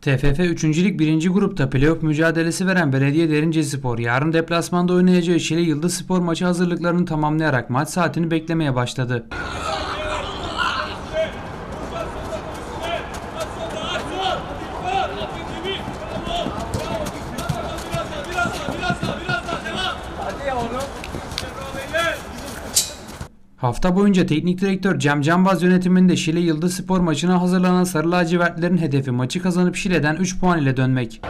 TFF 3. Lig 1. grupta playoff mücadelesi veren Belediye Derince Spor yarın deplasmanda oynayacağı Şile Yıldız Spor maçı hazırlıklarını tamamlayarak maç saatini beklemeye başladı. Hafta boyunca teknik direktör Cem Canbaz yönetiminde Şile Yıldız Spor maçına hazırlanan Sarı Lacivertlerin hedefi maçı kazanıp Şile'den 3 puan ile dönmek.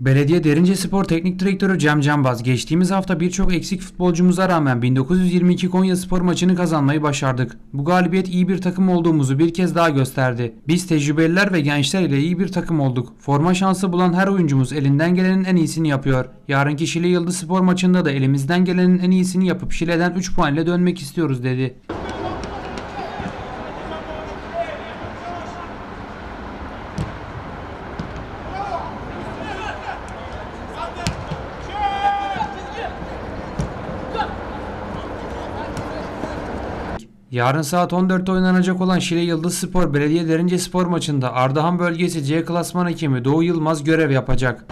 Belediye Derince Spor Teknik Direktörü Cem Canbaz geçtiğimiz hafta birçok eksik futbolcumuza rağmen 1922 Konya Spor maçını kazanmayı başardık. Bu galibiyet iyi bir takım olduğumuzu bir kez daha gösterdi. Biz tecrübeliler ve gençler ile iyi bir takım olduk. Forma şansı bulan her oyuncumuz elinden gelenin en iyisini yapıyor. Yarınki Şile Yıldız Spor maçında da elimizden gelenin en iyisini yapıp Şile'den 3 puan ile dönmek istiyoruz dedi. Yarın saat 14'te oynanacak olan Şile Yıldız Spor Belediye Derince Spor maçında Ardahan bölgesi C klasman hakemi Doğu Yılmaz görev yapacak.